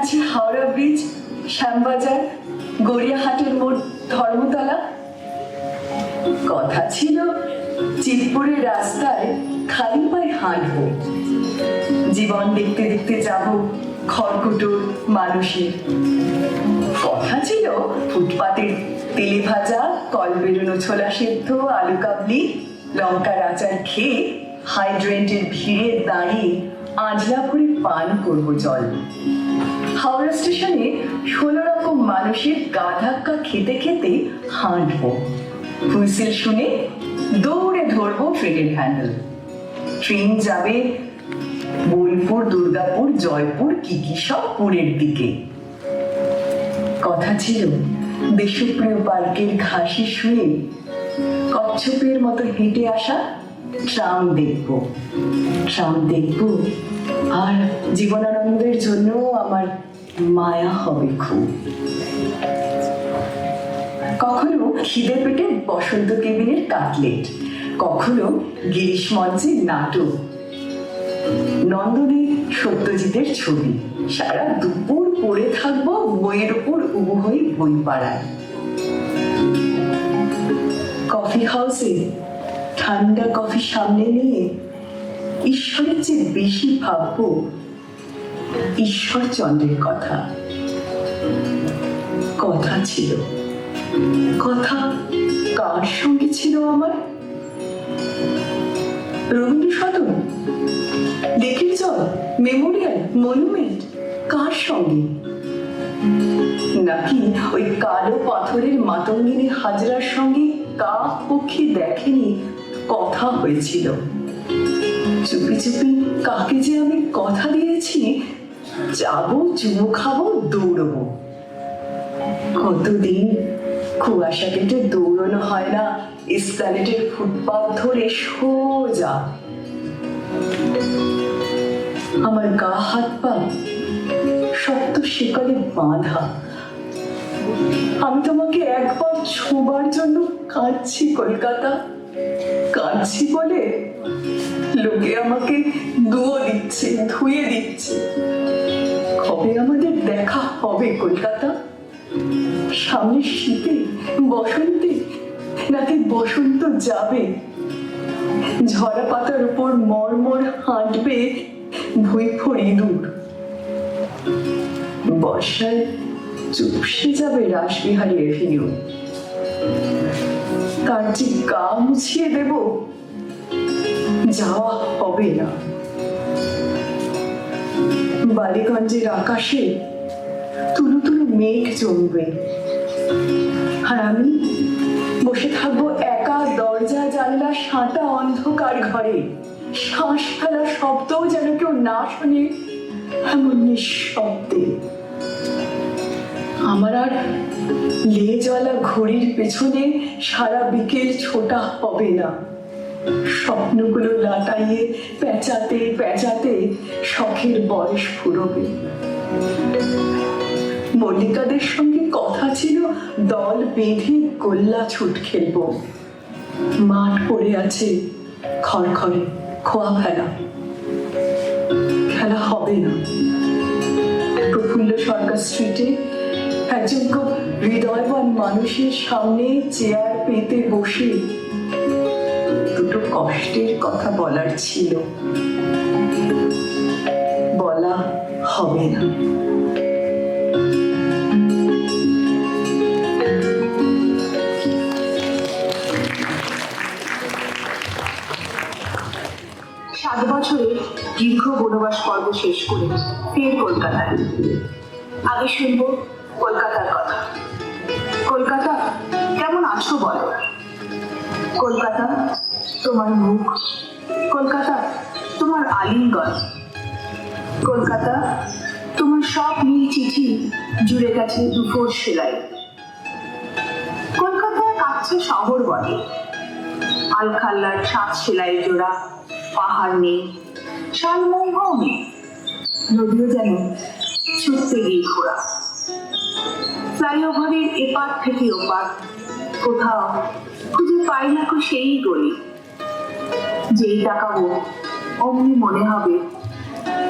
আছে হাওড়া ব্রিজ, শ্যামবাজার, গড়িয়াহাটের মোড় ধর্মতলা। কথা ছিল, চিতপুরের রাস্তায় খালি পায়ে হাঁটবো। জীবন দেখতে দেখতে যাব খড়কুটোর মানুষের কথা ছিল, ফুটপাতের তেলে ভাজা, কল বেরোনো ছোলা সেদ্ধ, আলু কাবলি, লঙ্কার আচার খেয়ে হাইড্রেন্টের ভিড়ে দাঁড়িয়ে আজলা ভরে পান করব জল। হাওড়া স্টেশনে ষোলো রকম মানুষের গা ধাক্কা খেতে খেতে হাঁটবো। হুইসেল শুনে দৌড়ে ধরবো ট্রেনের হ্যান্ডেল। ট্রেন যাবে বোলপুর, দুর্গাপুর, জয়পুর, কি কি সব পুরের দিকে। কথা ছিল দেশপ্রিয় পার্কের ঘাসে শুয়ে কচ্ছপের মতো হেঁটে আসা ট্রাম দেখব। ট্রাম দেখব আর জীবনানন্দের জন্য আমার মায়া হবে খুব। কখনো খিদে পেটে বসন্ত কেবিনের কাটলেট, কখনো গিরিশ মঞ্চের নাটক, নন্দনে সত্যজিতের ছবি। সারা দুপুর পড়ে থাকব বইয়ের উপর উবু বই পাড়ায় কফি হাউসে ঠান্ডা কফি সামনে নিয়ে ঈশ্বরের চেয়ে বেশি ভাববো ঈশ্বরচন্দ্রের কথা। কথা ছিল। কথা কার সঙ্গে ছিল আমার? রবীন্দ্র সদন লেকের জল? মেমোরিয়াল? মনুমেন্ট? কার সঙ্গে? নাকি ওই কালো পাথরের মাতঙ্গিনী হাজরার সঙ্গে কা পক্ষী দেখেনি? কথা হয়েছিল। চুপি চুপি কাকে যে আমি কথা দিয়েছি, যাব, চুমু খাব, দৌড়বো। কতদিন কুয়াশা কেটে দৌড়ানো হয় না ইসপ্ল্যানেটের ফুটপাথ ধরে সোজা। আমার গা হাত পা শক্ত শিকলে বাঁধা। আমি তোমাকে একবার ছোবার জন্য কাঁদছি, কলকাতা। কাঁদছি বলে, লোকে আমাকে দুয়ো দিচ্ছে, ধুয়ে দিচ্ছে। কবে আমাদের দেখা হবে কলকাতা? সামনে শীতে, বসন্তে, নাকি বসন্ত যাবে? ঝরা পাতার উপর মরমর হাঁটবে ভুইফোর দূর। বর্ষায় চুপসে যাবে রাসবিহারী এভিনিউ। তার যে গা মুছিয়ে দেব। যাওয়া হবে না। বালিগঞ্জের আকাশে তুলু তুলু মেঘ জমবে। আর আমি বসে থাকব একা দরজা, জানলা সাঁটা অন্ধকার ঘরে। শ্বাস ফেলা শব্দও যেন কেউ না শোনে এমন নিঃশব্দে। আমার আর লেজওয়ালা ঘড়ির পেছনে সারা বিকেল ছোটা হবে না। স্বপ্নগুলো লাটাইয়ে পেঁচাতে পেঁচাতে শখের বয়স ফুরবে। মল্লিকাদের সঙ্গে কথা ছিল, দল বেঁধে গোল্লা ছুট খেলব। মাঠ পড়ে আছে খড়খড়ে, খোয়া ফেলা। খেলা হবে না। প্রফুল্ল সরকার স্ট্রিটে একজন খুব হৃদয়বান মানুষের সামনে চেয়ার পেতে বসে দুটো কষ্টের কথা বলার ছিল। বলা হবে না। সাত বছরের দীর্ঘ বনবাস পর্ব শেষ করে ফের কলকাতায়। আগে শুনব কলকাতার কথা। কলকাতা, কেমন আছো বলো? কলকাতা, তোমার মুখ। কলকাতা, তোমার আলিঙ্গন। কলকাতা, তোমার সব নীল চিঠি জুড়ে গেছে দুফোর সেলাই। কলকাতা কাছে শহর বলে আলখাল্লার সাত সেলাই জোড়া, পাহাড় নেই শালমঙ্গও নেই। নদীও যেন ছুটতে গিয়ে ঘোরা। ফ্লাইওভারের এপার থেকে ওপার। কোথাও খুঁজে পাই না কো সেই গলি। যেই তাকাবো, অমনি মনে হবে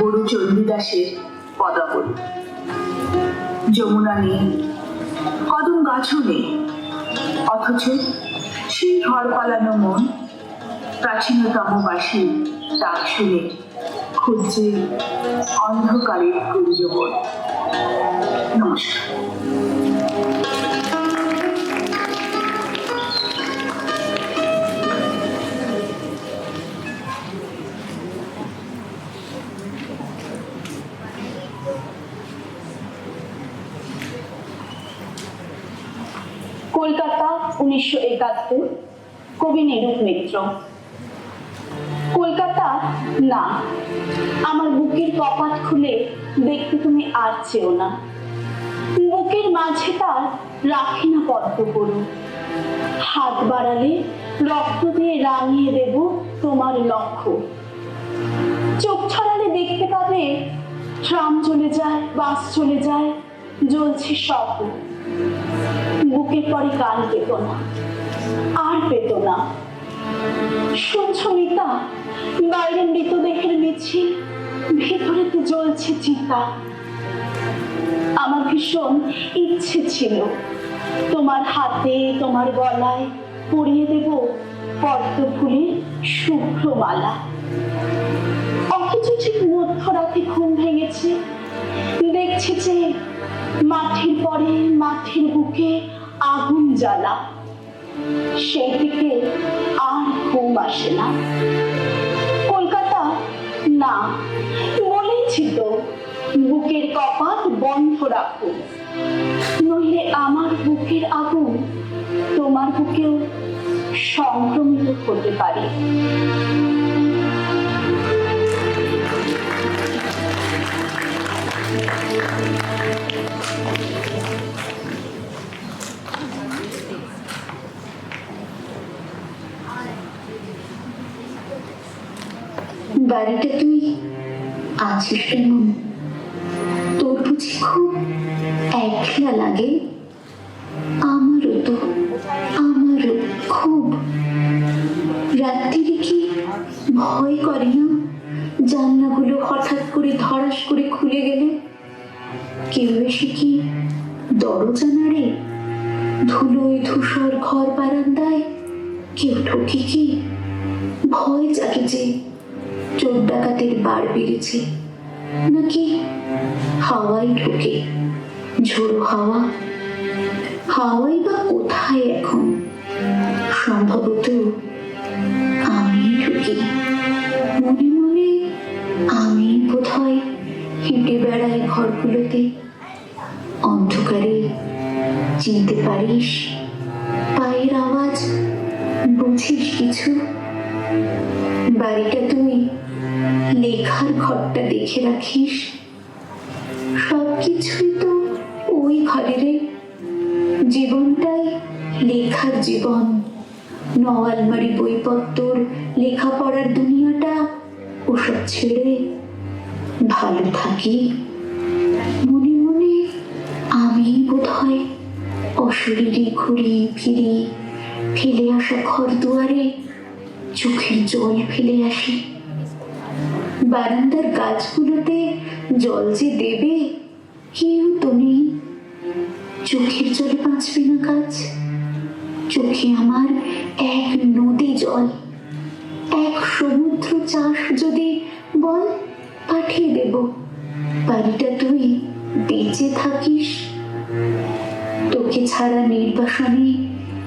বড় চণ্ডীদাসের পদাবলী। যমুনা নেই, কদম গাছও নেই, অথচ সেই ঘর পালানো মন প্রাচীনতম বাসী ডাক শুনে খুঁজছে অন্ধকারের গুঞ্জবন নমস্কার। কলকাতা উনিশশো একাত্তর, কবি নিরূপ মিত্র। কলকাতা, না, আমার বুকের কপাট খুলে দেখতে তুমি আর চেও না। বুকের মাঝে তার রাখি না পদ্ম করু হাত বাড়ালে রক্ত দিয়ে রাঙিয়ে দেব তোমার লক্ষ্য। চোখ ছড়ালে দেখতে পাবে ট্রাম চলে যায়, বাস চলে যায় জ্বলছে স্বপ্ন বুকের পরে কান পেত না, আর পেত না। শুনছ মিতা বাইরে মৃতদেহের মিছিল ভেতরেতে জ্বলছে চিতা। আমার ভীষণ ইচ্ছে ছিল, তোমার হাতে, তোমার গলায় পরিয়ে দেব পদ্ম ফুলের শুভ্র মালা। অথচ ঠিক মধ্যরাতে ঘুম ভেঙেছে, দেখছে যে মাঠের পরে মাঠের বুকে আগুন জ্বালা। সেই থেকে আর ঘুম আসে না। কলকাতা, না, বলেছি তো, বুকের কপাট বন্ধ রাখো। নইলে আমার বুকের আগুন তোমার বুকেও সংক্রমিত হতে পারে। বাড়িটা তুই আছিস কেমন তোর বুঝি খুব একলা লাগে। আমারও তো, আমারও খুব। রাত্রিরে কি ভয় করে না? জানলাগুলো হঠাৎ করে ধরাস করে খুলে গেলে? কেউ এসে কি দরজা নাড়ে? ধুলোয় ধূসর ঘর বারান্দায়? কেউ ঢোকে কি? ভয় জাগে যে চোর ডাকাতের বার বেড়েছে। নাকি হাওয়াই ঢোকে ঝোড়ো হাওয়া? হাওয়াই বা কোথায় এখন? সম্ভবত আমি ঢুকি। মনে মনে আমি বোধহয় হেঁটে বেড়াই ঘরগুলোতে? অন্ধকারে চিনতে পারিস, পায়ের আওয়াজ, বুঝিস কিছু? বাড়িটা দেখে রাখিস। সবকিছুই তো ওই ঘরের জীবনটাই লেখার জীবন। নওয়ালমারি বইপত্তর, লেখাপড়ার দুনিয়াটা ওসব ছেড়ে ভালো থাকি। মনে মনে আমি বোধ হয় অশরীরে ঘুরি ফিরি, ফেলে আসা ঘর দুয়ারে চোখের জল ফেলে আসি। বারান্দার গাছগুলোতে জল যে দেবে, কেউ তো নেই। চোখের জলে বাঁচবে না গাছ। চোখে আমার এক নদী জল। এক সমুদ্র চাষ যদি বল, পাঠিয়ে দেব। বাড়িটা তুই বেঁচে থাকিস। তোকে ছাড়া নির্বাসনে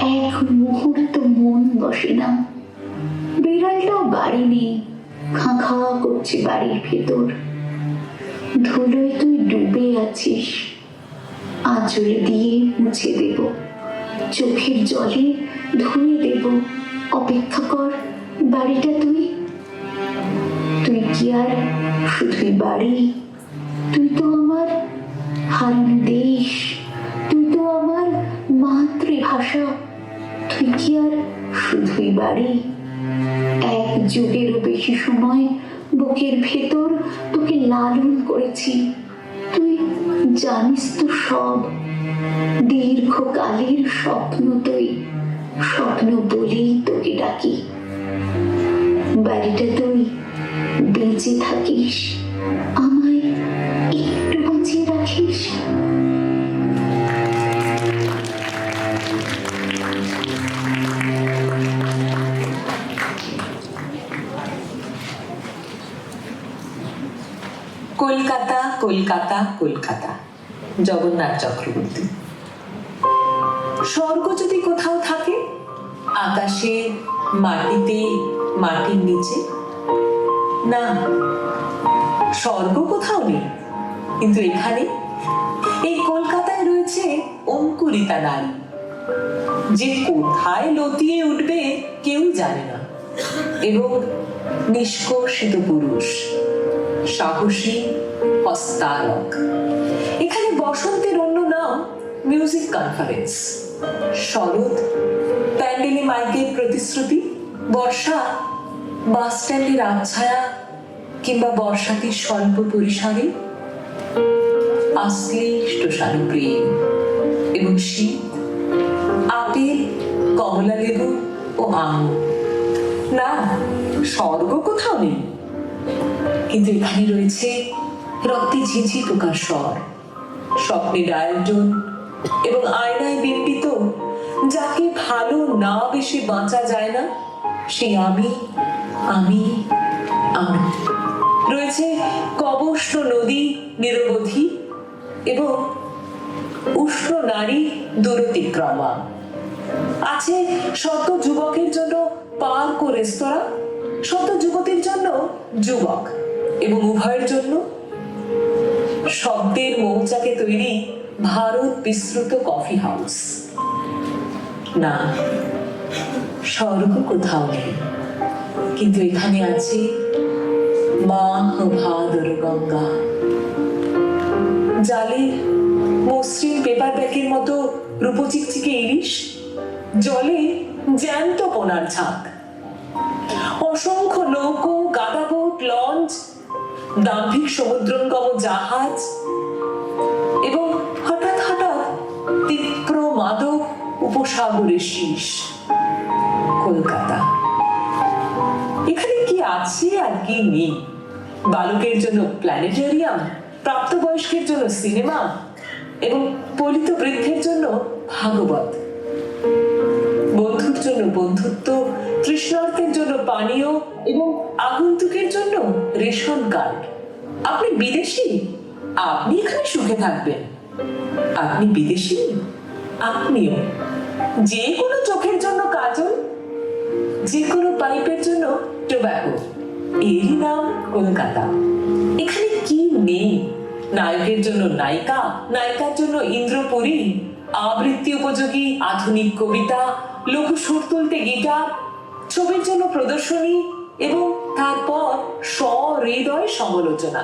এক মুহূর্ত মন বসে না। বিড়ালটাও বাড়ি নেই। খাঁ খাওয়া করছে বাড়ির ভেতর। ধুলোয় তুই ডুবে আছিস। আঁচল দিয়ে মুছে দেব। চোখের জলে ধুয়ে দেব। অপেক্ষা কর, বাড়িটা তুই। তুই কি আর শুধুই বাড়ি? তুই তো আমার হারানো দেশ। তুই তো আমার মাতৃভাষা। তুই কি আর শুধুই বাড়ি? যুগেরও বেশি সময় বুকের ভেতর তোকে লালন করেছি। তুই জানিস তো সব, দীর্ঘকালের স্বপ্ন তুই, স্বপ্ন বলেই তোকে ডাকি। বাড়িটা তুই বেঁচে থাকিস, আমায় একটু বাঁচিয়ে রাখিস। কলকাতা কলকাতা কলকাতা। জগন্নাথ চক্রবর্তী। স্বর্গ যদি কোথাও থাকে, আকাশে, মাটিতে, মাটির নিচে, না, স্বর্গ কোথাও নেই। কিন্তু এখানে, এই কলকাতায় রয়েছে অঙ্কুরিতা নারী। যে কোথায় লতিয়ে উঠবে, কেউ জানে না। এবং নিষ্কর্ষিত পুরুষ। সাহসী হস্তারক। এখানে বসন্তের অন্য নাম মিউজিক কনফারেন্স শরৎ, প্যান্ডেলে মাইকের প্রতিশ্রুতি, বর্ষা, বাস স্ট্যান্ডের আবছায়া কিংবা বর্ষাকে স্বল্প পরিসরে। আশ্লিষ্ট প্রেম এবং শীত, আপেল কমলা লেবু ও আঙুর না, স্বর্গ কোথাও নেই। কিন্তু এখানে রয়েছে রক্তে ঝিঝি পোকার স্বর। স্বপ্নের আয়োজন এবং আয়নায় বিম্বিত যাকে ভালো না বেশি বাঁচা যায় না সেই আমি আমি আমি। রয়েছে কবষ্ণ নদী নিরবধি এবং উষ্ণ নারী দূরতিক্রমা। আছে শত যুবকের জন্য পার্ক ও রেস্তোরাঁ। শত যুবতীর জন্য যুবক এবং উভয়ের জন্য শব্দের মৌচাকে তৈরি ভারত বিস্তৃত কফি হাউস। না, স্বর্গ কোথাও নেই। কিন্তু এখানে আছে মা ভাদর গঙ্গা। জালে মসৃণ পেপার ব্যাগের মতো রূপচিকচিকে ইলিশ, জলে জ্যান্ত পোনার ঝাঁক। অসংখ্য নৌকো গাদাবোট লঞ্চ, দাম্ভিক সমুদ্রঙ্গম জাহাজ এবং হঠাৎ হঠাৎ তীব্র মাদক উপসাগরের শীষ, কলকাতা। এখানে কি আছে আর কি নেই? বালকের জন্য প্ল্যানেটেরিয়াম, প্রাপ্তবয়স্কের জন্য সিনেমা এবং পলিত বৃদ্ধের জন্য ভাগবত। বন্ধুর জন্য বন্ধুত্ব তৃষ্ণার্থের জন্য পানীয় এবং আগন্তুকের জন্য রেশন কার্ড। আপনি বিদেশি? আপনি এখানে সুখে থাকবেন। আপনি বিদেশি? আপনিও। যে কোনো চোখের জন্য কাজল, যে কোনো পাইপের জন্য টোব্যাকো। এরই নাম কলকাতা। এখানে কি নেই? নায়কের জন্য নায়িকা, নায়িকার জন্য ইন্দ্রপুরী, আবৃত্তি উপযোগী আধুনিক কবিতা লঘু সুর তুলতে গিটার ছবির জন্য প্রদর্শনী এবং তারপর সহৃদয় সমালোচনা।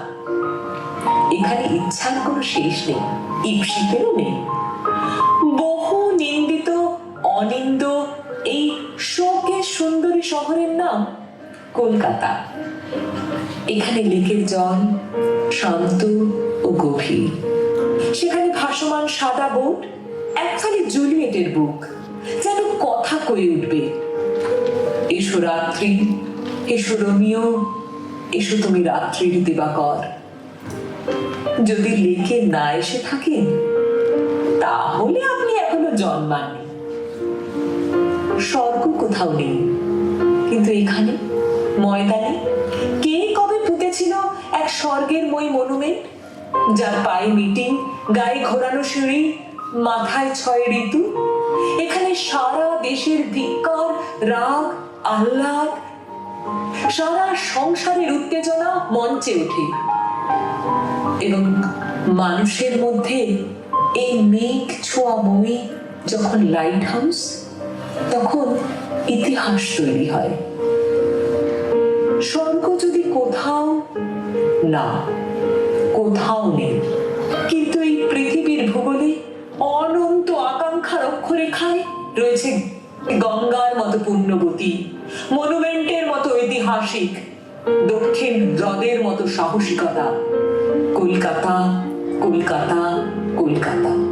এখানে ইচ্ছার কোনো শেষ নেই ইপসিতেরও নেই। বহু নিন্দিত, অনিন্দ এই শোকে সুন্দরী শহরের নাম কলকাতা। এখানে লেকের জল শান্ত ও গভীর। সেখানে ভাসমান সাদা বোট, একখানি জুলিয়েটের বুক, যেন কথা কয়ে উঠবে। এসো রাত্রি, এসো রোমিও, এসো তুমি রাত্রির দিবাকর। যদি লেকে না এসে থাকেন, তাহলে আপনি এখনও জন্মাননি। স্বর্গ কোথাও নেই, কিন্তু এখানে ময়দানে কে কবে পুঁতেছিল এক স্বর্গের মই মনুমেন্ট, যার পায়ে মিটিং, গায়ে ঘোরানো সিঁড়ি, মাথায় ছয় ঋতু? এখানে সারা দেশের ধিক্কার, রাগ আহ্লাদ। সারা সংসারের উত্তেজনা মঞ্চে ওঠে। এবং মানুষের মধ্যে এই মেঘ ছোঁয়া মই যখন লাইট হাউস তখন ইতিহাস তৈরি হয়। স্বর্গ যদি কোথাও না, কোথাও নেই। ঐতিহাসিক দক্ষিণ হ্রদের মতো সাহসিকতা। কলকাতা কলকাতা কলকাতা।